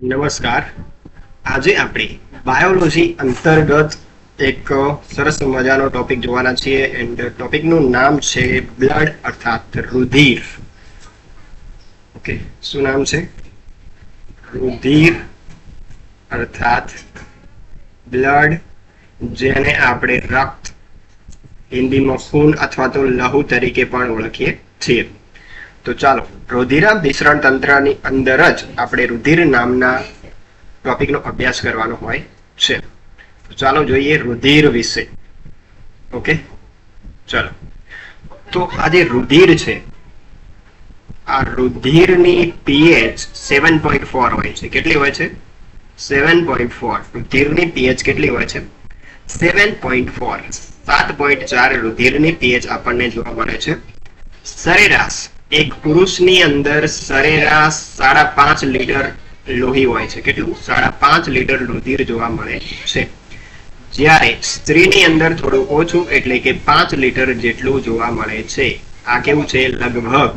નમસ્કાર. આજે આપણે બાયોલોજી અંતર્ગત એક સરસ મજાનો ટોપિક જોવાના છીએ એન્ડ ટોપિકનું નામ છે બ્લડ અર્થાત રુધિર. ઓકે શું નામ છે? રુધિર અર્થાત બ્લડ જેને આપણે રક્ત, હિન્દીમાં ખૂન અથવા તો લહુ તરીકે પણ ઓળખીએ છીએ. તો ચાલો રુધિરા વિસરણ તંત્રની અંદર જ આપણે રુધિર નામના ટોપિકનો અભ્યાસ કરવાનો હોય છે. તો ચાલો જોઈએ રુધિર વિશે. ઓકે? ચાલો. તો આ જે રુધિર છે, આ રુધિરની પીએચ સેવન પોઈન્ટ ફોર હોય છે. કેટલી હોય છે? Seven point four. રુધિરની પીએચ કેટલી હોય છે? Seven point four. સાત પોઈન્ટ ચાર રુધિરની પીએચ આપણને જોવા મળે છે. સરેરાશ એક પુરુષની અંદર સરેરાશ સાડા પાંચ લીટર લોહી હોય છે. કેટલું? સાડા પાંચ લીટર રુધિર જોવા મળે છે. જ્યારે સ્ત્રીની અંદર થોડું ઓછું એટલે કે પાંચ લીટર જેટલું જોવા મળે છે. આ કેવું છે? લગભગ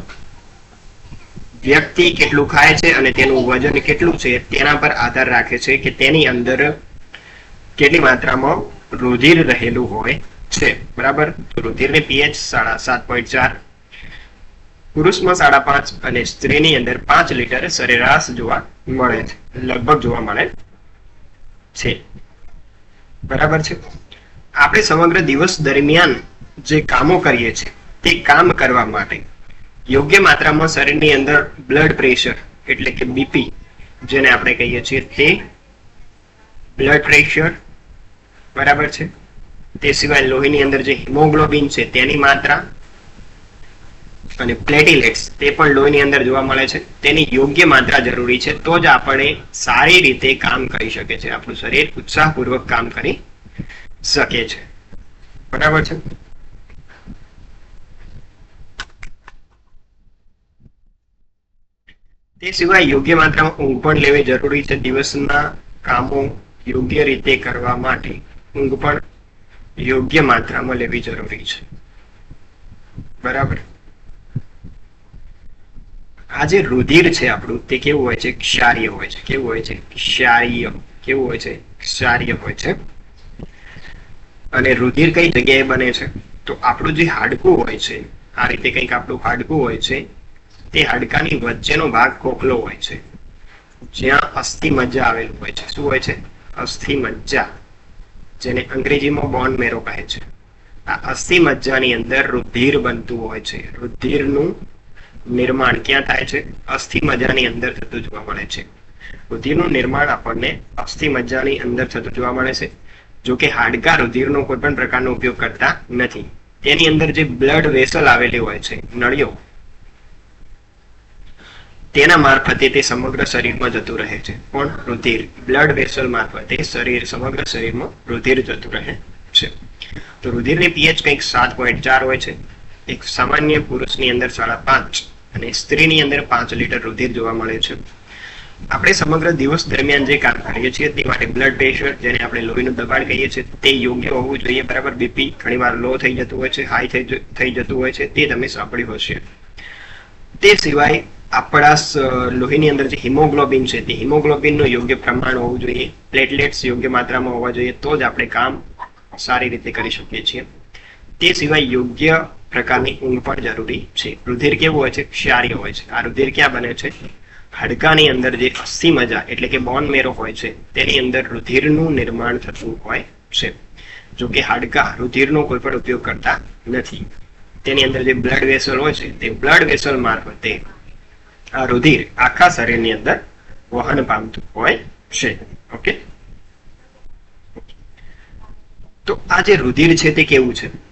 વ્યક્તિ કેટલું ખાય છે અને તેનું વજન કેટલું છે તેના પર આધાર રાખે છે કે તેની અંદર કેટલી માત્રામાં રુધિર રહેલું હોય છે. બરાબર? રુધિરની પીએચ સાડા સાત પોઈન્ટ ચાર પુરુષમાં સાડા પાંચ અને સ્ત્રીની અંદર પાંચ લીટર સરેરાશ જોવા મળે છે. લગભગ જોવા મળે છે. બરાબર છે? આપણે સમગ્ર દિવસ દરમિયાન જે કામો કરીએ છીએ, તે કામ કરવા માટે યોગ્ય માત્રામાં શરીરની અંદર બ્લડ પ્રેશર એટલે કે બીપી જેને આપણે કહીએ છીએ તે બ્લડ પ્રેશર બરાબર છે? તે સિવાય લોહીની અંદર જે હિમોગ્લોબિન છે, તેની માત્રા અને પ્લેટિલેટ્સ તે પણ લોહીની અંદર જોવા મળે છે. તેની યોગ્ય માત્રા જરૂરી છે. તો જ આપણે સારી રીતે કામ કરી શકે છે આપણું શરીર ઉત્સાહપૂર્વક કામ કરી શકે છે. બરાબર છે? તે સિવાય યોગ્ય માત્રામાં ઊંઘ પણ લેવી જરૂરી છે. દિવસના કામો યોગ્ય રીતે કરવા માટે ઊંઘ પણ યોગ્ય માત્રામાં લેવી જરૂરી છે. બરાબર? આ જે રુધિર છે આપણું, તે કેવું હોય છે? ક્ષારીય હોય છે. કેવું હોય છે? ક્ષારીય. કેવું હોય છે? ક્ષારીય હોય છે. અને રુધિર કઈ જગ્યાએ બને છે? તો આપણું જે હાડકું હોય છે, આ રીતે કંઈક આપણું હાડકું હોય છે, તે હાડકાની વચ્ચેનો ભાગ ખોખલો હોય છે. જ્યાં અસ્થિ મજ્જા આવેલું હોય છે. શું હોય છે? અસ્થિ મજ્જા, જેને અંગ્રેજીમાં બોન મેરો કહે છે. આ અસ્થિ મજ્જાની અંદર રુધિર બનતું હોય છે. રુધિરનું નિર્માણ ક્યાં થાય છે? અસ્થિ મજ્જાની અંદર થતું જોવા મળે છે. રુધિરનું નિર્માણ આપણને અસ્થિ મજ્જાની અંદર થતું જોવા મળે છે. જો કે હાડકા રુધિરનો કોઈ પણ પ્રકારનો ઉપયોગ કરતા નથી. તેની અંદર જે બ્લડ વેસલ આવેલી હોય છે, નળીઓ, તેના મારફતે તે સમગ્ર શરીરમાં જતું રહે છે. પણ રુધિર, બ્લડ વેસલ મારફતે શરીર, સમગ્ર શરીરમાં રુધિર જતું રહે છે. તો રુધિરની પીએચ કંઈક સાત પોઈન્ટ ચાર હોય છે. એક સામાન્ય પુરુષની અંદર સાડા પાંચ અને સ્ત્રીની અંદર પાંચ લીટર રુધિર જોવા મળે છે. આપણે સમગ્ર દિવસ દરમિયાન જે કામ કરીએ છીએ તે માટે બ્લડ પ્રેશર જેને આપણે લોહીનું દબાણ કહીએ છીએ, તે યોગ્ય હોવું જોઈએ. બરાબર? બીપી ઘણીવાર લો થઈ જતું હોય છે હાઈ થઈ જતું હોય છે, તે તમે સાંભળ્યું હશે. તે સિવાય આપણા લોહીની અંદર જે હિમોગ્લોબિન છે, તે હિમોગ્લોબિનનું યોગ્ય પ્રમાણ હોવું જોઈએ. પ્લેટલેટ્સ યોગ્ય માત્રામાં હોવા જોઈએ. તો જ આપણે કામ સારી રીતે કરી શકીએ છીએ. તે સિવાય યોગ્ય પ્રકારની ઊંઘ પણ જરૂરી છે. રુધિર કેવું હોય છે? ક્ષારીય હોય છે. આ રુધિર ક્યાં બને છે? હાડકાની અંદર જે અસ્થિ મજા, એટલે કે બોન મેરો હોય છે, તેની અંદર રુધિરનું નિર્માણ થતું હોય છે. જો કે હાડકા રુધિરનો કોઈ પણ ઉપયોગ કરતા નથી. તેની અંદર જે બ્લડ વેસલ હોય છે, તે બ્લડ વેસલ મારફતે આ રુધિર આખા શરીરની અંદર વહન પામતું હોય છે. ઓકે? તો આ જે રુધિર છે તે કેવું છે?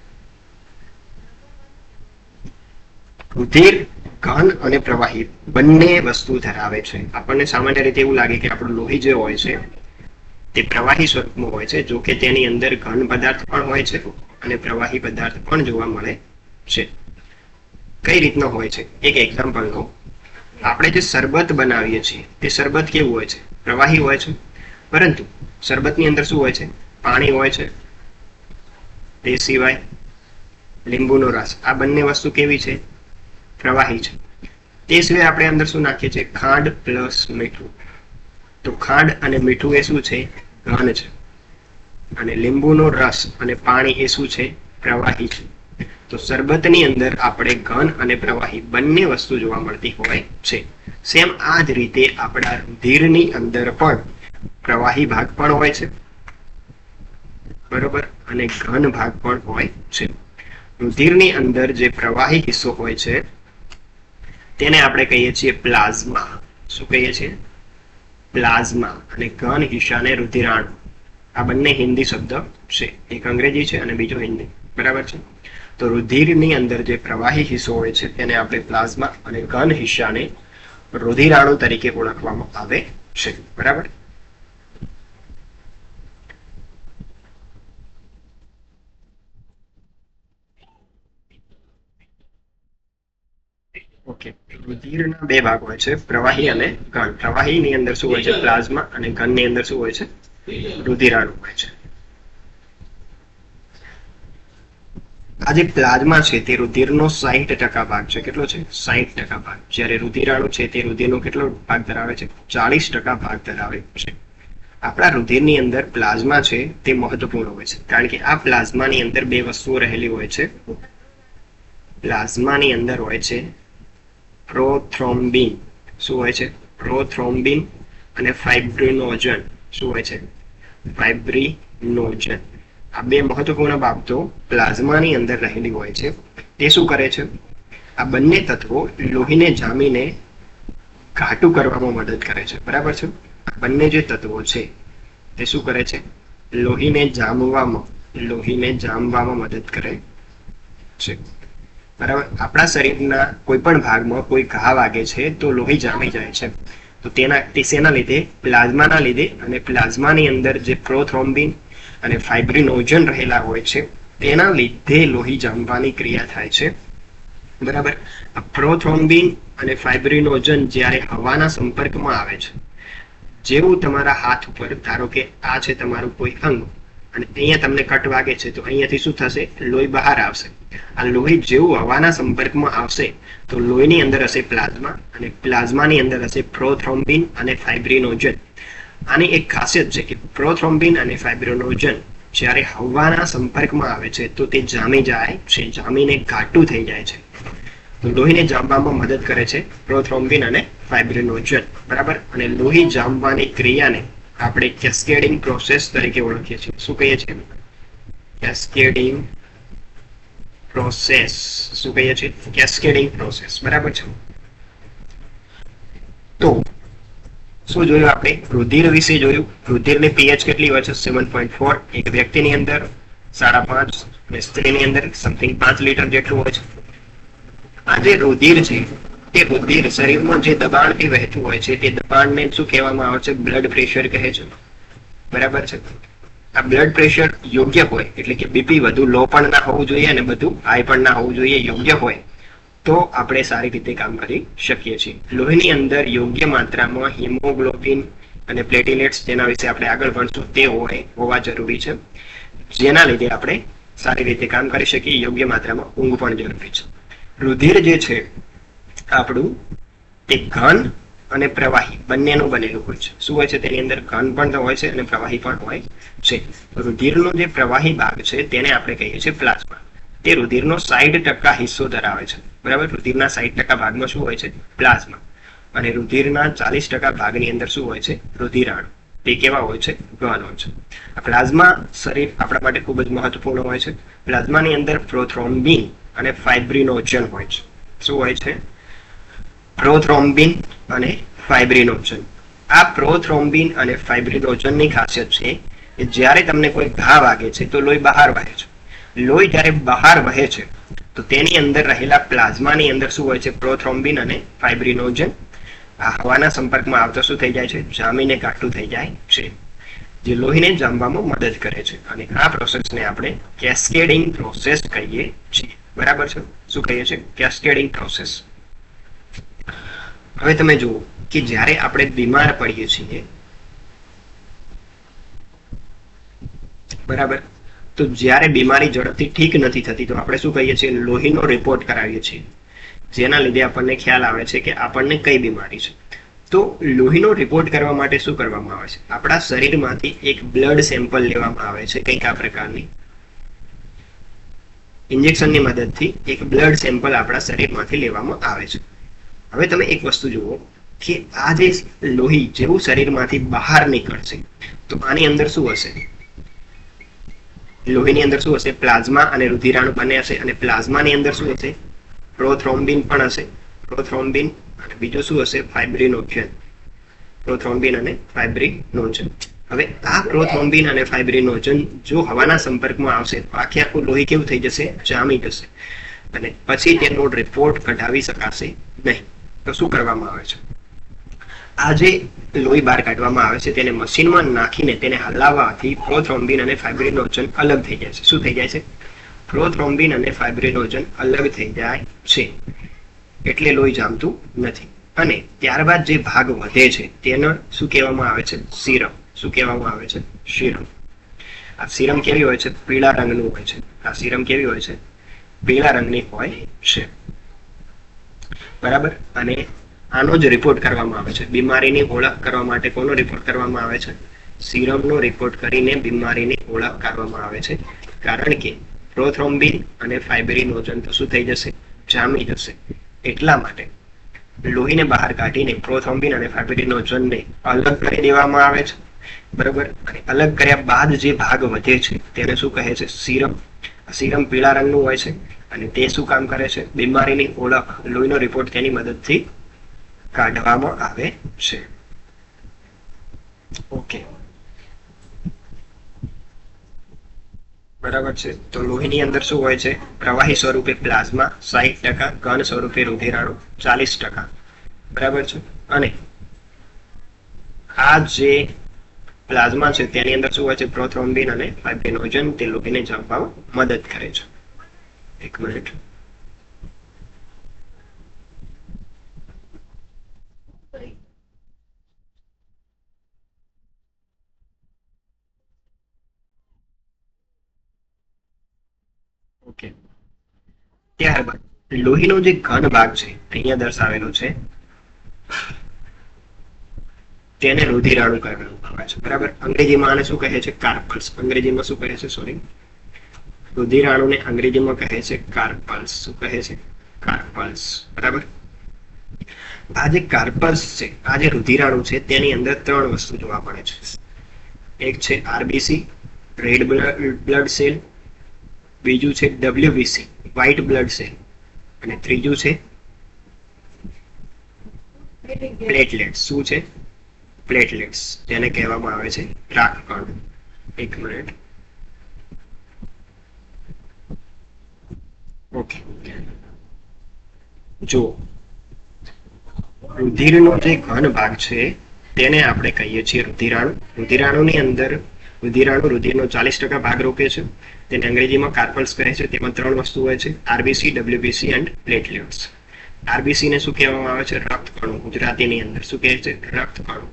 રુધિર ઘન અને પ્રવાહી બંને વસ્તુ ધરાવે છે. આપણને સામાન્ય રીતે એવું લાગે કે આપણું લોહી જે હોય છે, તે પ્રવાહી સ્વરૂપનું હોય છે જો કે તેની અંદર ઘન પદાર્થ પણ હોય છે અને પ્રવાહી પદાર્થ પણ જોવા મળે છે. કઈ રીતનો હોય છે? એક એક્ઝામ્પલ લો આપણે જે શરબત બનાવીએ છીએ, તે શરબત કેવું હોય છે? પ્રવાહી હોય છે? પરંતુ શરબતની અંદર શું હોય છે? પાણી હોય છે, તે સિવાય લીંબુનો રસ. આ બંને વસ્તુ કેવી છે? પ્રવાહી છે. તે સિવાય આપણે અંદર શું નાખીએ છીએ? ખાંડ પ્લસ મીઠું. તો ખાંડ અને મીઠું એ શું છે? ઘન છે. અને લીંબુનો રસ અને પાણી એ શું છે? પ્રવાહી છે. તો શરબતની અંદર આપણે ઘન અને પ્રવાહી બંને વસ્તુ જોવા મળતી હોય છે. સેમ આ જ રીતે આપણા રુધિરની અંદર પણ પ્રવાહી ભાગ પણ હોય છે. બરોબર? અને ઘન ભાગ પણ હોય છે. રુધિરની અંદર જે પ્રવાહી હિસ્સો હોય છે તેને આપણે કહીએ છીએ પ્લાઝમા. શું કહીએ છીએ? પ્લાઝમા અને ઘન હિસ્સાને રુધિરાણુ. આ બંને હિન્દી શબ્દ છે. એક અંગ્રેજી છે અને બીજો હિન્દી. બરાબર છે? તો રુધિરની અંદર જે પ્રવાહી હિસ્સો હોય છે, તેને આપણે પ્લાઝમા અને ઘન હિસ્સાને રુધિરાણુ તરીકે ઓળખવામાં આવે છે. બરાબર? ઓકે. રુધિરના બે ભાગ હોય છે, પ્રવાહી અને ઘન. પ્રવાહીની અંદર શું હોય છે? પ્લાઝમા અને ઘનની અંદર શું હોય છે? રુધિરાણુ હોય છે. આ જે પ્લાઝમા છે, તે રુધિરનો સાહીઠ ટકા ભાગ છે. કેટલો છે? સાહીઠ ટકા ભાગ. જ્યારે રુધિરાણુ છે, તે રુધિરનો કેટલો ભાગ ધરાવે છે? ચાલીસ ટકા ભાગ ધરાવે છે. આપણા રુધિરની અંદર પ્લાઝમા છે, તે મહત્વપૂર્ણ હોય છે. કારણ કે આ પ્લાઝમાની અંદર બે વસ્તુઓ રહેલી હોય છે. પ્લાઝમાની અંદર હોય છે પ્રોથ્રોમ્બિન. શું હોય છે? પ્રોથ્રોમ્બિન અને ફાઇબ્રિનોજન. શું હોય છે? ફાઇબ્રિનોજન. આ બે મહત્વપૂર્ણ બાબતો પ્લાઝમાની અંદર રહેલી હોય છે. તે શું કરે છે? આ બંને તત્વો લોહીને જામીને ઘાટું કરવામાં મદદ કરે છે. બરાબર છે? બંને જે તત્વો છે, તે શું કરે છે? લોહીને જામવામાં લોહીને જામવામાં મદદ કરે છે. બરાબર? આપણા શરીરના કોઈ પણ ભાગમાં કોઈ ઘા વાગે છે તો લોહી જામી જાય છે. તો તેના, તે શેના લીધે? પ્લાઝમાના લીધે. અને પ્લાઝમાની અંદર જે પ્રોથ્રોમ્બિન અને ફાઇબ્રિનોજન રહેલા હોય છે, તેના લીધે લોહી જામવાની ક્રિયા થાય છે. બરાબર? પ્રોથ્રોમ્બિન અને ફાઇબ્રિનોજન જ્યારે હવાના સંપર્કમાં આવે છે, જેવું તમારા હાથ ઉપર, ધારો કે આ છે તમારું કોઈ અંગ અને અહીંયા તમને કટ વાગે છે, તો અહીંયાથી શું થશે? લોહી બહાર આવશે. આ લોહી જેવું હવાના સંપર્કમાં આવશે, તો લોહીની અંદર હશે પ્લાઝમા અને પ્લાઝમાની અંદર હશે પ્રોથ્રોમ્બિન અને ફાઇબ્રિનોજન. આની એક ખાસિયત છે કે પ્રોથ્રોમ્બિન અને ફાઇબ્રિનોજન જ્યારે હવાના સંપર્કમાં આવે છે, તો તે જામી જાય છે, જામીને ઘાટું થઈ જાય છે. તો લોહીને જામવામાં મદદ કરે છે પ્રોથ્રોમ્બિન અને ફાઇબ્રિનોજન. બરાબર? અને લોહી જામવાની ક્રિયાને આપણે કેસ્કેડિંગ પ્રોસેસ તરીકે ઓળખીએ છીએ. શું કહીએ છીએ? કેસ્કેડિંગ પ્રોસેસ શું કહીએ છીએ? કેસ્કેડિંગ પ્રોસેસ બરાબર છે? તો, શું જોયું આપણે? રુધિર વિશે જોયું. રુધિરની પીએચ કેટલી હોય છે? સેવન પોઈન્ટ ફોર એક વ્યક્તિની અંદર સાડા પાંચ અને સ્ત્રીની અંદર સમથિંગ પાંચ લીટર જેટલું હોય છે. આ જે રુધિર છે તે રુધિર શરીરમાં જે દબાણથી વહેતું હોય છે, તે દબાણને શું કહેવામાં આવે છે? બ્લડ પ્રેશર કહે છે. બરાબર છે? આ બ્લડ પ્રેશર યોગ્ય હોય, એટલે કે બીપી વધુ લો પણ ના હોવું જોઈએ અને બધું હાઈ પણ ના હોવું જોઈએ, યોગ્ય હોય, તો આપણે સારી રીતે કામ કરી શકીએ છીએ. લોહીની અંદર યોગ્ય માત્રામાં હિમોગ્લોબિન અને પ્લેટિલેટ્સ જેના વિશે આપણે આગળ ભણશું, તે હોય, હોવા જરૂરી છે. જેના લીધે આપણે સારી રીતે કામ કરી શકીએ, યોગ્ય માત્રામાં ઊંઘ પણ જરૂરી છે. રુધિર જે છે આપણું તે ઘન અને પ્રવાહી, બંનેનું બનેલું હોય છે. શું હોય છે? તેની અંદર ઘન પણ હોય છે અને પ્રવાહી પણ હોય છે. રુધિરનો જે પ્રવાહી ભાગ છે તેને આપણે કહીએ છીએ પ્લાઝમા. તે રુધિરનો સાઈઠ ટકા હિસ્સો ધરાવે છે. બરાબર? રુધિરના સાઈઠ ટકા ભાગમાં શું હોય છે? પ્લાઝમા. અને રુધિરના ચાલીસ ટકા ભાગની અંદર શું હોય છે? રુધિરાણુ. તે કેવા હોય છે? ઘન હોય છે. પ્લાઝમા શરીર આપણા માટે ખૂબ જ મહત્વપૂર્ણ હોય છે. પ્લાઝમાની અંદર પ્રોથ્રોમ્બિન અને ફાઇબ્રિનોજન હોય છે. શું હોય છે? પ્રોથ્રોમ્બિન અને ફાઇબ્રિનોજન. આ પ્રોથ્રોમ્બિન અને ફાઇબ્રિનોજનની ખાસિયત છે કે જ્યારે તમને કોઈ ઘા વાગે છે તો લોહી બહાર વહે છે. લોહી જ્યારે બહાર વહે છે, તો તેની અંદર રહેલા પ્લાઝમાની અંદર શું હોય છે? પ્રોથ્રોમ્બિન અને ફાઇબ્રિનોજન. આ હવાના સંપર્કમાં આવતા શું થઈ જાય છે? જામીને કાટું થઈ જાય છે, જે લોહીને જામવામાં મદદ કરે છે. અને આ પ્રોસેસને આપણે કેસ્કેડિંગ પ્રોસેસ કહીએ છીએ. બરાબર છે? શું કહીએ છીએ? Cascading process. હવે તમે જુઓ કે જ્યારે આપણે બીમાર પડીએ છીએ, બરાબર? તો જ્યારે બીમારી ઝડપથી ઠીક નથી થતી, તો આપણે શું કહીએ છીએ? લોહીનો રિપોર્ટ કરાવીએ છીએ. જેના લીધે આપણને ખ્યાલ આવે છે કે આપણને કઈ બીમારી છે. તો લોહીનો રિપોર્ટ કરવા માટે શું કરવામાં આવે છે? આપણા શરીરમાંથી એક બ્લડ સેમ્પલ લેવામાં આવે છે કંઈક આ પ્રકારની. ઇન્જેક્શનની મદદથી એક બ્લડ સેમ્પલ આપણા શરીરમાંથી લેવામાં આવે છે. હવે તમે એક વસ્તુ જુઓ કે આ જે લોહી જેવું શરીરમાંથી બહાર નીકળશે, તો આની અંદર શું હશે? લોહીની અંદર શું હશે? પ્લાઝમા અને રુધિરાણુ બંને હશે અને પ્લાઝમાની અંદર શું હશે? પ્રોથ્રોમ્બિન પણ હશે. પ્રોથ્રોમ્બિન અને બીજું શું હશે? ફાઇબ્રિનોજન પ્રોથ્રોમ્બિન અને ફાઇબ્રિનોજન. હવે આ પ્રોથ્રોમ્બિન અને ફાઇબ્રિનોજન જો હવાના સંપર્કમાં આવશે, તો આખે આખું લોહી કેવું થઈ જશે? જામી જશે. અને પછી તેનો રિપોર્ટ કઢાવી શકાશે નહીં. તો શું કરવામાં આવે છે? આ જે લોહી બહાર કાઢવામાં આવે છે, તેને મશીનમાં નાખીને તેને હલાવવાથી પ્રોથ્રોમ્બિન અને ફાઇબ્રિનોજન અલગ થઈ જાય છે. શું થઈ જાય છે? પ્રોથ્રોમ્બિન અને ફાઇબ્રિનોજન અલગ થઈ જાય છે. એટલે લોહી જામતું નથી. અને ત્યારબાદ જે ભાગ વધે છે, તેનો શું કહેવામાં આવે છે? સિરમ. શું કહેવામાં આવે છે? સિરમ આ સિરમ કેવી હોય છે? પીળા રંગનું હોય છે. આ સિરમ કેવી હોય છે? પીળા રંગની હોય છે. બરાબર? અને આનો જ રિપોર્ટ કરવામાં આવે છે. બીમારીની ઓળખ કરવા માટે કોનો રિપોર્ટ કરવામાં આવે છે? સિરમનો રિપોર્ટ કરીને બીમારીની ઓળખ કરવામાં આવે છે. કારણ કે પ્રોથ્રોમ્બિન અને ફાઇબ્રિનોજન તો શું થઈ જશે, જામી જશે. એટલા માટે લોહીને બહાર કાઢીને પ્રોથ્રોમ્બિન અને ફાઇબ્રિનોજનને અલગ કરી દેવામાં આવે છે. બરાબર? અને અલગ કર્યા બાદ જે ભાગ વધે છે, તેને શું કહે છે? સિરમ. સિરમ પીળા રંગનું હોય છે. અને તે શું કામ કરે છે? બીમારીની ઓળખ, લોહીનો રિપોર્ટ તેની મદદથી કાઢવામાં આવે છે. ઓકે બરાબર છે. તો લોહીની અંદર શું હોય છે? પ્રવાહી સ્વરૂપે પ્લાઝમા સાહીઠ ટકા, ઘન સ્વરૂપે રુધિરાણુ ચાલીસ ટકા. બરાબર છે? અને આ જે પ્લાઝમા છે, તેની અંદર શું હોય છે? પ્રોથ્રોમ્બિન અને ફાઇબ્રિનોજન તે લોહીને જમવામાં મદદ કરે છે. એક મિનિટ. ઓકે. ત્યારબાદ, લોહીનો જે ઘન ભાગ છે, અહીંયા દર્શાવેલો છે, તેને રુધિરાણુ કહેવામાં આવે છે. બરાબર? અંગ્રેજીમાં આને શું કહે છે? કાર્પલ્સ. અંગ્રેજીમાં શું કહે છે? સોરી રુધિરાણુને અંગ્રેજીમાં કહે છે કાર્પલ્સ શું કહે છે? કાર્પલ્સ બરાબર? આ જે કાર્પલ્સ છે, આ જે રુધિરાણુ છે, તેની અંદર ત્રણ વસ્તુ જોવા મળે છે. એક છે આરબીસી, રેડ બ્લડ સેલ, બીજું છે ડબ્લ્યુબીસી વ્હાઇટ બ્લડ સેલ, અને ત્રીજું છે પ્લેટલેટ્સ શું છે? પ્લેટલેટ્સ, જેને કહેવામાં આવે છે રાખકણ એક મિનિટ. ઓકે જો રુધિરનો જે ઘન ભાગ છે, તેને આપણે કહીએ છીએ રુધિરાણુ. રુધિરાણુની અંદર, રુધિરાણુ રુધિરનો ચાલીસ ટકા ભાગ રોકે છે. તેને અંગ્રેજીમાં કાર્પલ્સ કહે છે. તેમાં ત્રણ વસ્તુ હોય છે. RBC, WBC and platelets. RBC ને શું કહેવામાં આવે છે? રક્તકણુ. ગુજરાતીની અંદર શું કહે છે? રક્તકણુ.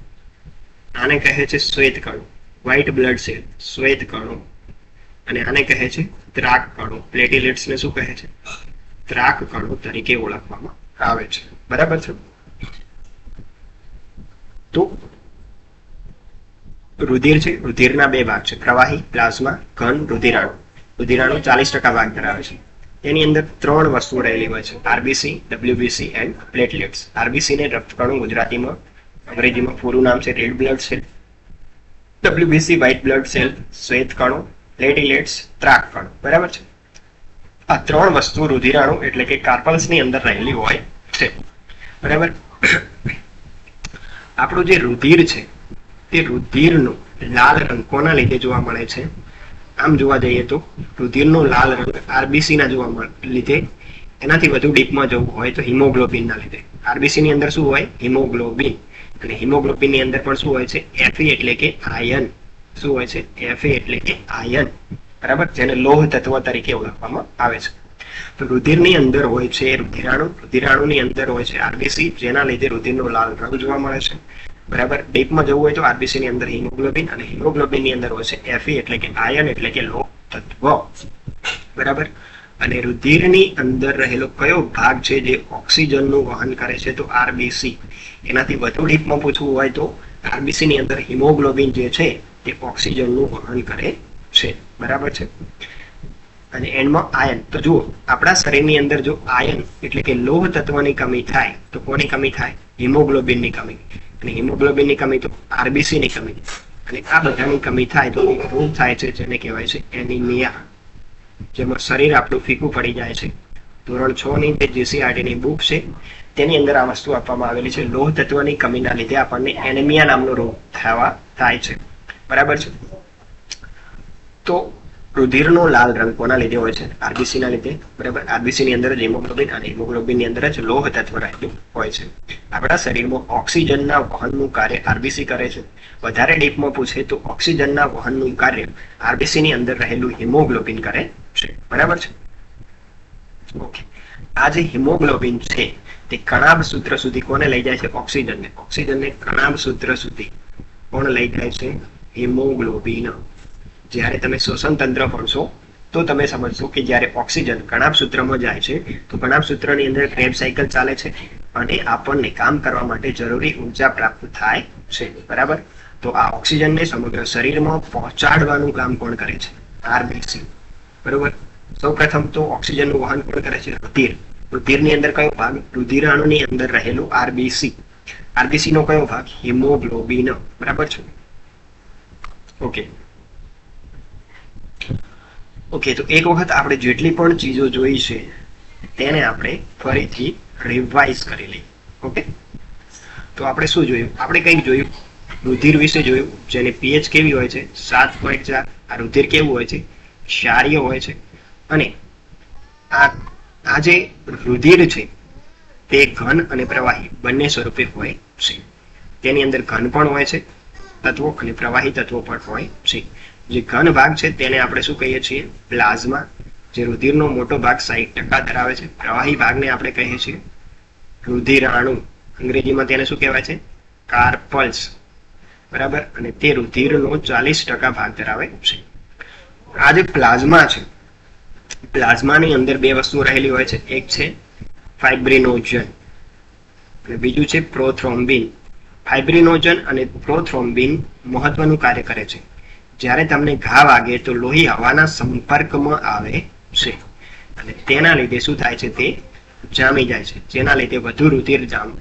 આને કહે છે શ્વેત કણુ વ્હાઇટ બ્લડ સેલ શ્વેત કણુ અને આને કહે છે ત્રાક કણો. પ્લેટિલેટ્સ ને શું કહે છે? ત્રાક કણો તરીકે ઓળખવામાં આવે છે. બરાબર છે? તો રુધિર છે, રુધિરના બે ભાગ છે. પ્રવાહી, પ્લાઝમા, ઘન, રુધિરાણુ. રુધિરાણુ ચાલીસ ટકા ભાગ ધરાવે છે. તેની અંદર ત્રણ વસ્તુઓ રહેલી હોય છે. RBC WBC and platelets RBC ને રક્તકણુ ગુજરાતીમાં, અંગ્રેજીમાં પૂરું નામ છે red blood cell WBC white blood cell શ્વેત કણુ પ્લેટિલેટ્સ ત્રાક બરાબર છે? આ ત્રણ વસ્તુ રુધિરાણુ એટલે કે કાર્પલ્સની અંદર રહેલી હોય છે. બરાબર? આપણું જે રુધિર છે તે રુધિરનો લાલ રંગ કોના લીધે જોવા મળે છે. આમ જોવા જઈએ તો રુધિરનો લાલ રંગ આરબીસીના જોવા લીધે. એનાથી વધુ ડીપમાં જવું હોય તો હિમોગ્લોબિનના લીધે. આરબીસીની અંદર શું હોય? હિમોગ્લોબિન. અને હિમોગ્લોબિનની અંદર પણ શું હોય છે? એફી એટલે કે આયન શું હોય છે? એફએ એટલે કે આયન બરાબર? જેને લોહ તત્વ તરીકે ઓળખવામાં આવે છે. તો રુધિરની અંદર હોય છે રુધિરાણુ. રુધિરાણુની અંદર હોય છે આરબીસી જેના લીધે રુધિરનો લાલ રંગ જોવા મળે છે. બરાબર? ડીપમાં જવું હોય તો આરબીસી ની અંદર હિમોગ્લોબિન અને હિમોગ્લોબિનની અંદર હોય છે એફી એટલે કે આયન એટલે કે લોહ તત્વ. બરાબર? અને રુધિરની અંદર રહેલો કયો ભાગ છે જે ઓક્સિજનનું વહન કરે છે? તો આરબીસી એનાથી વધુ ડીપમાં પૂછવું હોય તો આરબીસી ની અંદર હિમોગ્લોબિન જે છે તે ઓક્સિજનનું વહન કરે છે. બરાબર છે? અને એન્ડમાં આયન તો જુઓ, આપણા શરીરની અંદર જો આયન એટલે કે લોહ તત્વની કમી થાય, તો કોની કમી થાય? હિમોગ્લોબિનની કમી. અને હિમોગ્લોબિનની કમી તો આરબીસીની કમી. અને આ બધાની કમી થાય તો રોગ થાય છે, જેને કહેવાય છે એનિમિયા. જેમાં શરીર આપણું ફીકું પડી જાય છે. ધોરણ છ ની જે જીસીઆરટીની બુક છે, તેની અંદર આ વસ્તુ આપવામાં આવેલી છે. લોહ તત્વની કમીના લીધે આપણને એનિમિયા નામનો રોગ થવા થાય છે. બરાબર છે? તો રુધિરનો લાલ રંગ કોના લીધે હોય છે? આરબીસી ના લીધે, બરાબર? આરબીસી ની અંદર જ હિમોગ્લોબિન અને હિમોગ્લોબિનની અંદર જ લોહ તત્વ રહેલું હોય છે. આપણા શરીરમાં ઓક્સિજનના વહનનું કાર્ય આરબીસી કરે છે. વધારે ડીપમાં પૂછે તો ઓક્સિજનના વહનનું કાર્ય આરબીસી ની અંદર રહેલું હિમોગ્લોબિન કરે છે. બરાબર છે? ઓકે. આ જે હિમોગ્લોબિન છે, તે કણાબ સૂત્ર સુધી કોને લઈ જાય છે? ઓક્સિજનને. ઓક્સિજનને કણાબ સૂત્ર સુધી કોણ લઈ જાય છે? હિમોગ્લોબિન. જ્યારે તમે શ્વસન તંત્ર ભણશો, તો તમે સમજશો કે જ્યારે ઓક્સિજન કણાપ સૂત્રમાં જાય છે, તો કણાપ સૂત્રની અંદર ક્રેબ સાયકલ ચાલે છે અને આપણને કામ કરવા માટે જરૂરી ઊર્જા પ્રાપ્ત થાય છે. બરાબર? તો આ ઓક્સિજનને સમગ્ર શરીરમાં પહોંચાડવાનું કામ કોણ કરે છે? આરબીસી. બરોબર? સૌપ્રથમ તો ઓક્સિજનનું વહન કોણ કરે છે? રુધિર. રુધિરની અંદર કયો ભાગ? રુધિરાણુની અંદર રહેલું આરબીસી. આરબીસી નો કયો ભાગ? હિમોગ્લોબિન. બરાબર છે? ઓકે. ઓકે, તો એક વખત આપણે જેટલી પણ ચીજો જોઈ છે, તેને આપણે ફરીથી રિવાઇઝ કરી લઈએ. ઓકે? તો આપણે શું જોયું? આપણે કંઈક જોયું. રુધિર વિશે જોયું, જેને પીએચ કેવી હોય છે? સાત પોઈન્ટ ચાર. આ રુધિર કેવું હોય છે? ક્ષારીય હોય છે. અને આ આ જે રુધિર છે, તે ઘન અને પ્રવાહી બંને સ્વરૂપે હોય છે. તેની અંદર ઘન પણ હોય છે તત્વો અને પ્રવાહી તત્વો પણ હોય છે જે ઘન ભાગ છે તેને આપણે શું કહીએ છીએ? પ્લાઝમા. જે રુધિરનો મોટો ભાગ સાહીઠ ટકા ધરાવે છે. પ્રવાહી ભાગને આપણે કહીએ છીએ રુધિરાણુ. અંગ્રેજીમાં તેને શું કહેવાય છે? કાર્પલ્સ. બરાબર? અને તે રુધિરનો ચાલીસ ટકા ભાગ ધરાવે છે. આ જે પ્લાઝમા છે, પ્લાઝમાની અંદર બે વસ્તુઓ રહેલી હોય છે. એક છે ફાઇબ્રિનોજન અને બીજું છે પ્રોથ્રોમ્બિન. ફાઇબ્રિનોજન અને પ્રોથ્રોમ્બિન મહત્વનું કાર્ય કરે છે. જ્યારે તમને ઘા વાગે તો લોહી હવાના સંપર્કમાં આવે છે. અને તેના લીધે શું થાય છે તે જામી જાય છે. જેના લીધે વધુ રુધિર જામ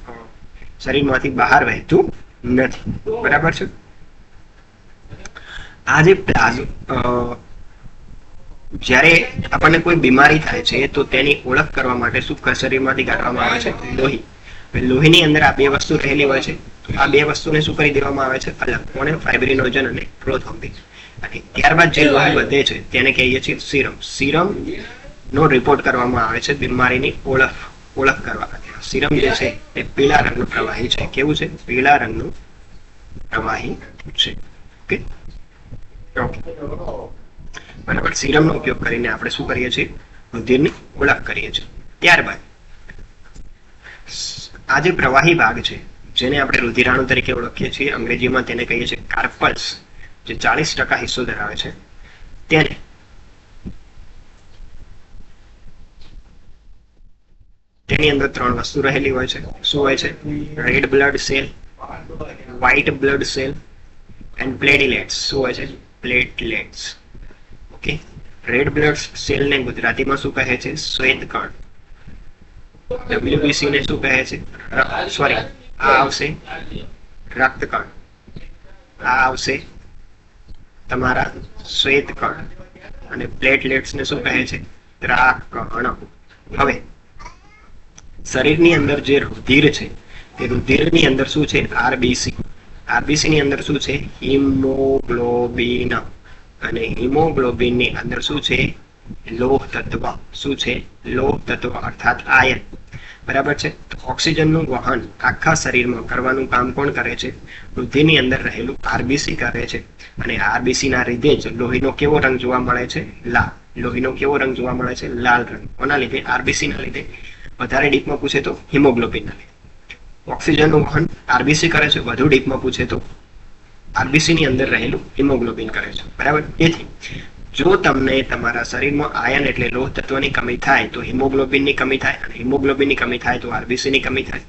શરીરમાંથી બહાર વહેતું નથી. બરાબર છે? આ જે જ્યારે આપણને કોઈ બીમારી થાય છે તો તેની ઓળખ કરવા માટે શું શરીરમાંથી કાઢવામાં આવે છે? લોહી. લોહીની અંદર આ બે વસ્તુ રહેલી હોય છે. આ બે વસ્તુને શું કરી દેવામાં આવે છે. અલગ કોને ફાઇબ્રિનોજન અને પ્રોથોમ્બિન અને ત્યારબાદ જે લોહી વધે છે, તેને કહીએ છીએ સિરમ સિરમ નો રિપોર્ટ કરવામાં આવે છે બીમારીની ઓળખ ઓળખ કરવા સિરમ જે છે, એ પીળા રંગનું પ્રવાહી છે. કેવું છે? પીળા રંગનું પ્રવાહી છે. ઓકે? બરાબર. સિરમનો ઉપયોગ કરીને આપણે શું કરીએ છીએ? રુધિરની ઓળખ કરીએ છીએ. ત્યારબાદ, આ જે પ્રવાહી ભાગ છે જેને આપણે રુધિરાણુ તરીકે ઓળખીએ છીએ, અંગ્રેજીમાં તેને કહીએ છીએ કાર્પલ્સ, જે ચાલીસ ટકા હિસ્સો ધરાવે છે. તેને તેની અંદર ત્રણ વસ્તુ રહેલી હોય છે. શું હોય છે? Red blood cell white blood cell and platelets શું હોય છે? પ્લેટલેટ્સ ઓકે રેડ બ્લડ સેલને ગુજરાતીમાં શું કહે છે? શ્વેતકણ. ડબ્લ્યુબીસી ને શું કહે છે? સોરી આ આવશે. રક્તકણ. આ આવશે. તમારા શ્વેત કણ અને પ્લેટલેટ્સ ને શું કહે છે? દ્રાકણ હવે, શરીરની અંદર જે રુધિર છે, તે રુધિરની અંદર શું છે? આરબીસી. આરબીસી ની અંદર શું છે? હિમોગ્લોબિન. અને હિમોગ્લોબિનની અંદર શું છે? લોહ તત્વ શું છે? લોહ તત્વ અર્થાત આયન. બરાબર છે? ઓક્સિજનનું વહન આખા શરીરમાં કરવાનું કામ કોણ કરે છે? રુધિરની અંદર રહેલું આરબીસી કરે છે. અને આરબીસીના લીધે જ લોહીનો કેવો રંગ જોવા મળે છે? લાલ. લોહીનો કેવો રંગ જોવા મળે છે? લાલ રંગ. કોના લીધે? આરબીસીના લીધે. વધારે ડીપમાં પૂછે તો હિમોગ્લોબિનના લીધે. ઓક્સિજનનું વહન આરબીસી કરે છે? વધુ ડીપમાં પૂછે તો આરબીસી ની અંદર રહેલું હિમોગ્લોબિન કરે છે. બરાબર? તેથી જો તમને તમારા શરીરમાં આયન એટલે લોહ તત્વની કમી થાય, તો હિમોગ્લોબિનની કમી થાય અને હિમોગ્લોબિનની કમી થાય તો આરબીસીની કમી થાય.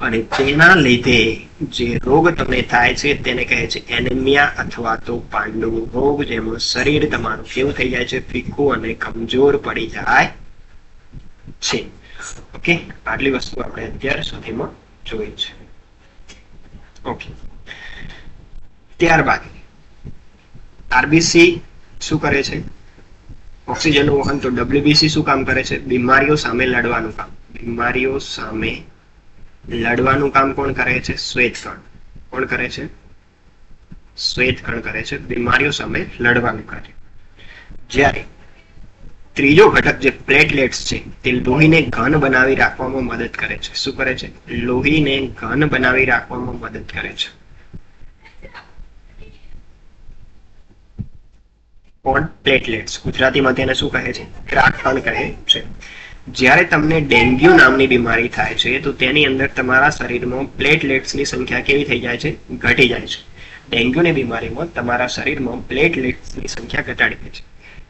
અને તેના લીધે જે રોગ તમને થાય છે, તેને કહે છે એનેમિયા અથવા તો પાંડુ રોગ, જેમાં શરીર તમારું કેવું થઈ જાય છે? ફીકું અને કમજોર પડી જાય છે. ઓકે? આટલી વસ્તુ આપણે અત્યાર સુધીમાં જોઈ છે. ઓકે. ત્યારબાદ, આરબીસી શું કરે છે? ઓક્સિજનનું વહન તો ડબ્લ્યુબીસી શું કામ કરે છે? બીમારીઓ સામે લડવાનું કામ. બીમારીઓ સામે લડવાનું કામ કોણ કરે છે? શ્વેત કણ કરે છે? શ્વેત કણ કરે છે. બીમારીઓ સામે લડવાનું કાર્ય. જ્યારે ત્રીજો ઘટક જે પ્લેટલેટ્સ છે, તે લોહીને ઘન બનાવી રાખવામાં મદદ કરે છે. શું કરે છે? લોહીને ઘન બનાવી રાખવામાં મદદ કરે છે. કોણ? પ્લેટલેટ્સ ગુજરાતીમાં તેને શું કહે છે? ક્રાક કણ કહે છે. જ્યારે તમને ડેન્ગ્યુ નામની બીમારી થાય છે, તો તેની અંદર તમારા શરીરમાં પ્લેટલેટ્સની સંખ્યા કેવી થઈ જાય છે? ઘટી જાય છે. ડેન્ગ્યુની બીમારીમાં તમારા શરીરમાં પ્લેટલેટ્સની સંખ્યા ઘટાડી દે છે.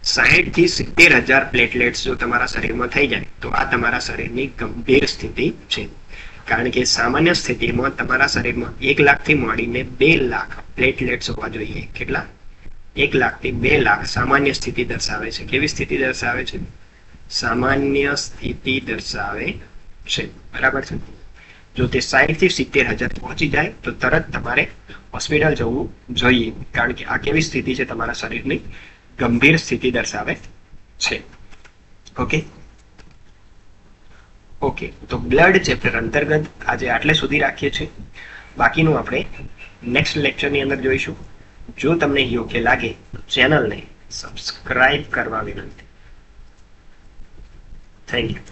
સાહીઠથી સિત્તેર હજાર પ્લેટલેટ્સ જો તમારા શરીરમાં થઈ જાય, તો આ તમારા શરીરની ગંભીર સ્થિતિ છે. કારણ કે સામાન્ય સ્થિતિમાં તમારા શરીરમાં એક લાખથી માંડીને બે લાખ પ્લેટલેટ્સ હોવા જોઈએ. કેટલા? એક લાખથી બે લાખ સામાન્ય સ્થિતિ દર્શાવે છે. કેવી સ્થિતિ દર્શાવે છે? સામાન્ય સ્થિતિ દર્શાવે છે. બરાબર છે? જો તે સાહીઠથી સિત્તેર હજાર પહોંચી જાય, તો તરત તમારે હોસ્પિટલ જવું જોઈએ. કારણ કે આ કેવી સ્થિતિ છે? તમારા શરીરની ગંભીર સ્થિતિ દર્શાવે છે. ઓકે? ઓકે. તો બ્લડ ચેપ્ટર અંતર્ગત આજે આટલે સુધી રાખીએ છીએ. બાકીનું આપણે નેક્સ્ટ લેક્ચરની અંદર જોઈશું. જો તમને યોગ્ય લાગે તો ચેનલને સબસ્ક્રાઇબ કરવા વિનંતી. Thank you